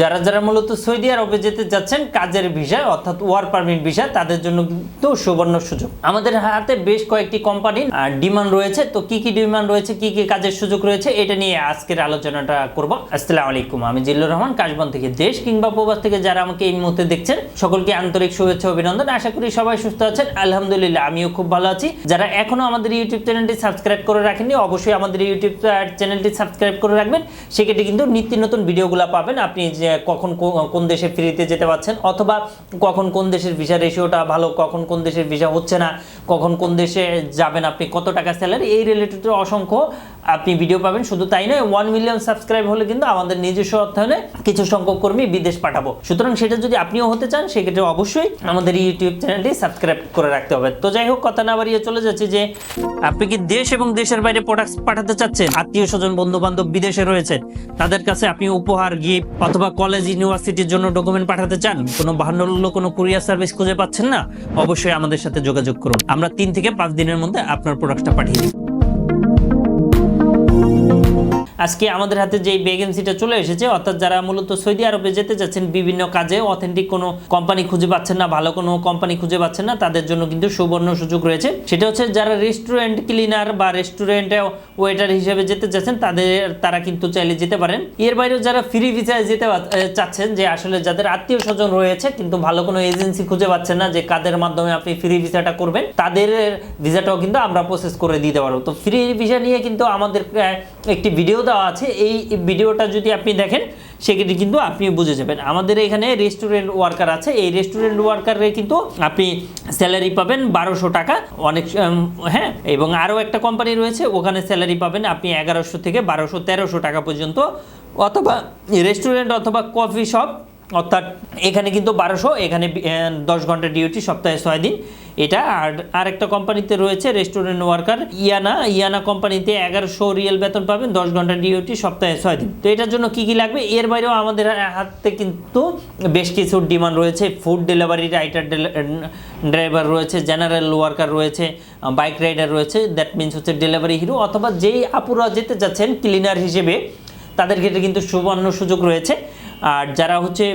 যারা যারা মূলত সৌদি আরবে যেতে যাচ্ছেন, কাজের ভিসা অর্থাৎ ওয়ার পারমিট ভিসা, তাদের জন্য কিন্তু সুবর্ণ সুযোগ। আমাদের হাতে বেশ কয়েকটি কোম্পানির ডিমান্ড রয়েছে। তো কি কি ডিমান্ড রয়েছে, কি কি কাজের সুযোগ রয়েছে, এটা নিয়ে আজকের আলোচনাটা করব। আসসালামু আলাইকুম, আমি জিল্লুর রহমান, কাশবন থেকে দেশ কিংবা প্রবাস থেকে যারা আমাকে এই মুহূর্তে দেখছেন, সকলকে আন্তরিক শুভেচ্ছা, অভিনন্দন। আশা করি সবাই সুস্থ আছেন। আলহামদুলিল্লাহ, আমিও খুব ভালো আছি। যারা এখনও আমাদের ইউটিউব চ্যানেলটি সাবস্ক্রাইব করে রাখেননি, অবশ্যই আমাদের ইউটিউব চ্যানেলটি সাবস্ক্রাইব করে রাখবেন। সেক্ষেত্রে কিন্তু নিত্য নতুন ভিডিওগুলো পাবেন। আপনি যে কখন কোন দেশে ফ্রিতে যেতে পারছেন, অথবা কখন কোন দেশের ভিসা রেশিওটা ভালো, কখন কোন দেশের ভিসা হচ্ছে না, কখন কোন দেশে যাবেন আপনি, কত টাকা স্যালারি এই রিলেটেড অসংখ্য আপনি ভিডিও পাবেন। শুধু তাই নয় ওয়ান মিলিয়ন সাবস্ক্রাইব হলে কিন্তু আমাদের নিজস্ব অর্থায়নে কিছু সংখ্যক কর্মী বিদেশ পাঠাবো। সুতরাং সেটা যদি আপনিও হতে চান, সেক্ষেত্রে অবশ্যই আমাদের ইউটিউব চ্যানেলটি সাবস্ক্রাইব করে রাখতে হবে। তো যাই হোক, কথা না বাড়িয়ে চলে যাচ্ছে যে, আপনি কি দেশ এবং দেশের বাইরে প্রোডাক্ট পাঠাতে চাচ্ছেন? আত্মীয় স্বজন বন্ধু বান্ধব বিদেশে রয়েছেন তাদের কাছে আপনি উপহার গিফট অথবা কলেজ ইউনিভার্সিটির জন্য ডকুমেন্ট পাঠাতে চান? কোনো বাহান্ন কোনো কুরিয়ার সার্ভিস খুঁজে পাচ্ছেন না? অবশ্যই আমাদের সাথে যোগাযোগ করুন। আমরা তিন থেকে পাঁচ দিনের মধ্যে আপনার প্রোডাক্টটা পাঠিয়ে দিই। আজকে আমাদের হাতে যে ভ্যাকেন্সিটা চলে এসেছে, অর্থাৎ যারা মূলত সৌদি আরবে যেতে যাচ্ছেন বিভিন্ন কাজে অথেন্টিক কোনো কোম্পানি খুঁজে পাচ্ছেন না, ভালো কোনো কোম্পানি খুঁজে পাচ্ছেন না, তাদের জন্য কিন্তু সুবর্ণ সুযোগ রয়েছে। সেটা হচ্ছে যারা রেস্টুরেন্ট ক্লিনার বা রেস্টুরেন্টে ওয়েটার হিসেবে যেতে যাচ্ছেন, তাদের, তারা কিন্তু চাইলে যেতে পারেন। এর বাইরেও যারা ফ্রি ভিসায় যেতে চাচ্ছেন, যে আসলে যাদের আত্মীয় স্বজন রয়েছে, কিন্তু ভালো কোনো এজেন্সি খুঁজে পাচ্ছেন না, যে কাদের মাধ্যমে আপনি ফ্রি ভিসাটা করবেন, তাদের ভিসাটাও কিন্তু আমরা প্রসেস করে দিতে পারব। তো ফ্রি ভিসা নিয়ে কিন্তু আমাদের একটি ভিডিও দেওয়া আছে, এই ভিডিওটা যদি আপনি দেখেন, সেক্ষেত্রে কিন্তু আপনি বুঝে যাবেন। আমাদের এখানে রেস্টুরেন্ট ওয়ার্কার আছে, এই রেস্টুরেন্ট ওয়ার্কারে কিন্তু আপনি স্যালারি পাবেন বারোশো টাকা। অনেক হ্যাঁ এবং আরও একটা কোম্পানি রয়েছে, ওখানে স্যালারি পাবেন আপনি এগারোশো থেকে বারোশো, তেরোশো টাকা পর্যন্ত। অথবা রেস্টুরেন্ট অথবা কফি শপ অর্থাৎ এখানে কিন্তু বারোশো, এখানে দশ ঘণ্টা ডিউটি সপ্তাহে ছয় দিন। এটা। আর আরেকটা কোম্পানিতে রয়েছে রেস্টুরেন্ট ওয়ার্কার ইয়ানা। ইয়ানা কোম্পানিতে এগারোশো রিয়েল বেতন পাবেন, দশ ঘণ্টা ডিউটি সপ্তাহে ছয় দিন। তো এটার জন্য কি কি লাগবে? এর বাইরেও আমাদের হাতে কিন্তু বেশ কিছু ডিমান্ড রয়েছে। ফুড ডেলিভারি রাইটার ড্রাইভার রয়েছে জেনারেল ওয়ার্কার রয়েছে বাইক রাইডার রয়েছে। দ্যাট মিনস হচ্ছে ডেলিভারি হিরো অথবা যেই আপুরা যেতে যাচ্ছেন ক্লিনার হিসেবে, তাদের ক্ষেত্রে কিন্তু সুবর্ণ সুযোগ রয়েছে। আর যারা হচ্ছে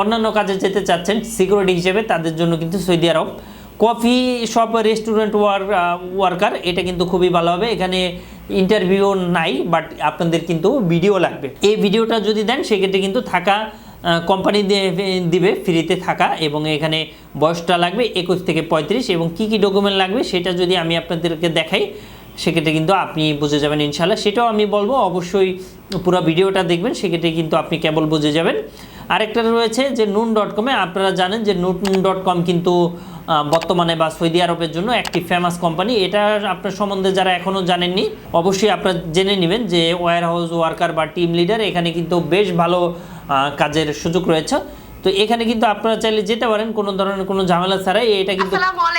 অন্যান্য কাজে যেতে চাচ্ছেন সিকিউরিটি হিসেবে তাদের জন্য কিন্তু Saudi Arab coffee shop restaurant war worker এটা কিন্তু খুবই ভালো হবে। এখানে ইন্টারভিউ নাই বাট আপনাদের কিন্তু ভিডিও লাগবে। এই ভিডিওটা যদি দেন, সেক্ষেত্রে কিন্তু থাকা কোম্পানি দিবে ফ্রিতে থাকা, এবং এখানে বয়সটা লাগবে একুশ থেকে পঁয়ত্রিশ, এবং কি কি ডকুমেন্ট লাগবে সেটা যদি আমি আপনাদেরকে দেখাই, সেক্ষেত্রে কিন্তু আপনি বুঝে যাবেন ইনশাল্লাহ সেটাও আমি বলব, অবশ্যই পুরো ভিডিওটা দেখবেন, সেক্ষেত্রে কিন্তু আপনি কেবল বুঝে যাবেন। আরেকটা রয়েছে যে নুন ডট কমে আপনারা জানেন যে নুন ডট কম কিন্তু বর্তমানে বা সৌদি আরবের জন্য একটি ফেমাস কোম্পানি এটা আপনার সম্বন্ধে যারা এখনও জানেননি অবশ্যই আপনারা জেনে নেবেন যে ওয়ার হাউস ওয়ার্কার বা টিম লিডার এখানে কিন্তু বেশ ভালো কাজের সুযোগ রয়েছে। তো এখানে কিন্তু আপনারা চাইলে যেতে পারেন কোনো ধরনের কোনো ঝামেলা ছাড়াই। এটা কিন্তু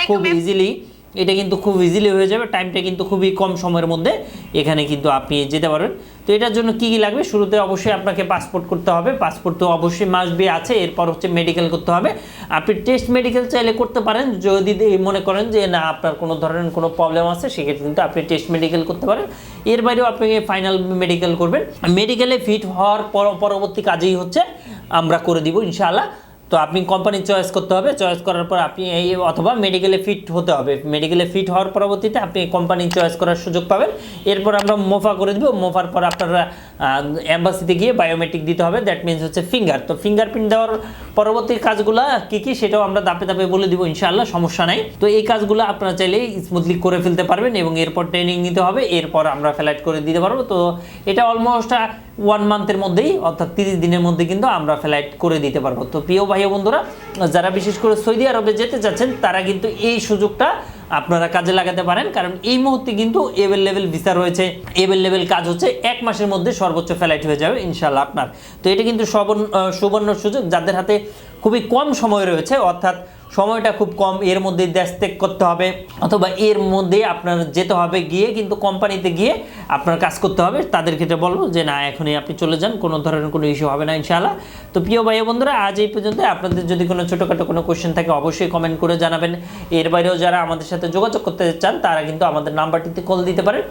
খুব ইজিলি এটা কিন্তু খুব ইজিলি হয়ে যাবে টাইমটা কিন্তু খুবই কম সময়ের মধ্যে এখানে কিন্তু আপনি যেতে পারবেন। তো এটার জন্য কি কি লাগবে? শুরুতে অবশ্যই আপনাকে পাসপোর্ট করতে হবে। পাসপোর্ট তো অবশ্যই বি আছে, এরপর হচ্ছে মেডিকেল করতে হবে। আপনি টেস্ট মেডিকেল চাইলে করতে পারেন, যদি মনে করেন যে না, আপনার কোনো ধরনের কোনো প্রবলেম আছে, সেক্ষেত্রে কিন্তু আপনি টেস্ট মেডিকেল করতে পারেন। এর বাইরেও আপনি ফাইনাল মেডিকেল করবেন। মেডিকেলে ফিট হওয়ার পর- পরবর্তী কাজেই হচ্ছে আমরা করে দিব, ইনশাআল্লাহ। তো আপনি কোম্পানি চয়েস করতে হবে চয়েস করার পর আপনি এই অথবা মেডিকেলে ফিট হতে হবে। মেডিকেলে ফিট হওয়ার পরবর্তীতে আপনি কোম্পানি চয়েস করার সুযোগ পাবেন। এরপর আমরা মোফা করে দেবো। মোফার পর আপনারা অ্যাম্বাসিতে গিয়ে বায়োমেট্রিক দিতে হবে। দ্যাট মিনস হচ্ছে ফিঙ্গার তো ফিঙ্গারপ্রিন্ট দেওয়ার পরবর্তী কাজগুলো কী কী সেটাও আমরা দাপে দাপে বলে দিব ইনশাআল্লাহ, সমস্যা নাই। তো এই কাজগুলো আপনারা চাইলে স্মুথলি করে ফেলতে পারবেন এবং এরপর ট্রেনিং নিতে হবে। এরপর আমরা ফ্লাইট করে দিতে পারব। তো এটা অলমোস্ট ওয়ান মান্থের মধ্যেই, অর্থাৎ তিরিশ দিনের মধ্যে কিন্তু আমরা ফ্লাইট করে দিতে পারব। তো প্রিয় ভাই বন্ধুরা, যারা বিশেষ করে সৌদি আরবে যেতে চাচ্ছেন, তারা কিন্তু এই সুযোগটা আপনারা কাজে লাগাতে পারেন। কারণ এই মুহূর্তে কিন্তু এভেল লেভেল ভিসা রয়েছে এভেল লেভেল কাজ হচ্ছে, এক মাসের মধ্যে সর্বোচ্চ ফ্লাইট হয়ে যাবে ইনশাল্লাহ আপনার। তো এটা কিন্তু সবর্ণ সুবর্ণ সুযোগ, যাদের হাতে খুবই কম সময় রয়েছে, অর্থাৎ সময়টা খুব কম, এর মধ্যে দেশ ত্যাগ করতে হবে, অথবা এর মধ্যে আপনার যেতে হবে গিয়ে, কিন্তু কোম্পানিতে গিয়ে আপনার কাজ করতে হবে। তাদের ক্ষেত্রে বলব যে, না, এখনই আপনি চলে যান, কোনো ধরনের কোনো ইস্যু হবে না, ইনশাআল্লাহ। তো প্রিয় ভাই বন্ধুরা, আজ এই পর্যন্ত। আপনাদের যদি কোনো ছোটোখাটো কোনো কোশ্চেন থাকে, অবশ্যই কমেন্ট করে জানাবেন। এর বাইরেও যারা আমাদের সাথে যোগাযোগ করতে চান, তারা কিন্তু আমাদের নাম্বারটিতে কল দিতে পারেন।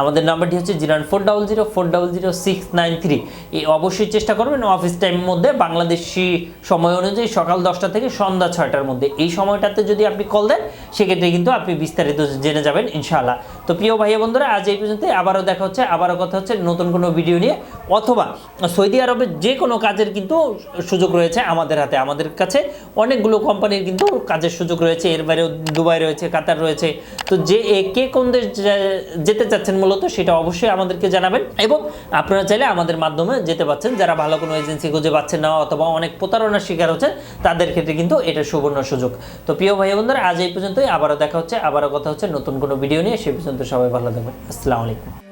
আমাদের নাম্বারটি হচ্ছে zero four double zero four double zero six nine three. এই অবশ্যই চেষ্টা করবেন অফিস টাইমের মধ্যে বাংলাদেশি সময় অনুযায়ী সকাল দশটা থেকে সন্ধ্যা ছয়টার মধ্যে। এই সময়টাতে যদি আপনি কল দেন, সেক্ষেত্রে কিন্তু আপনি বিস্তারিত জেনে যাবেন, ইনশাআল্লাহ। তো প্রিয় ভাইয়া বন্ধুরা, আজ এই পর্যন্ত আবারও দেখা হচ্ছে, আবারও কথা হচ্ছে নতুন কোনো ভিডিও নিয়ে। অথবা সৌদি আরবের যে কোনো কাজের কিন্তু সুযোগ রয়েছে আমাদের হাতে। আমাদের কাছে অনেকগুলো কোম্পানির কিন্তু কাজের সুযোগ রয়েছে। এর বাইরেও দুবাই রয়েছে, কাতার রয়েছে। তো যে কে কোন দেশ যেতে চাচ্ছেন মূলত সেটা অবশ্যই আমাদেরকে জানাবেন। এবং আপনারা চাইলে আমাদের মাধ্যমে যেতে পারছেন যারা ভালো কোনো এজেন্সি খুঁজে পাচ্ছেন না, অথবা অনেক প্রতারণার শিকার হচ্ছে তাদের ক্ষেত্রে কিন্তু এটা সুবর্ণ সুযোগ। তো প্রিয় ভাই বন্ধুরা আজ এই পর্যন্তই। আবারও দেখা হচ্ছে, আবারও কথা হচ্ছে নতুন কোনো ভিডিও নিয়ে। সে পর্যন্ত সবাই ভালো থাকবেন। আসসালামু আলাইকুম।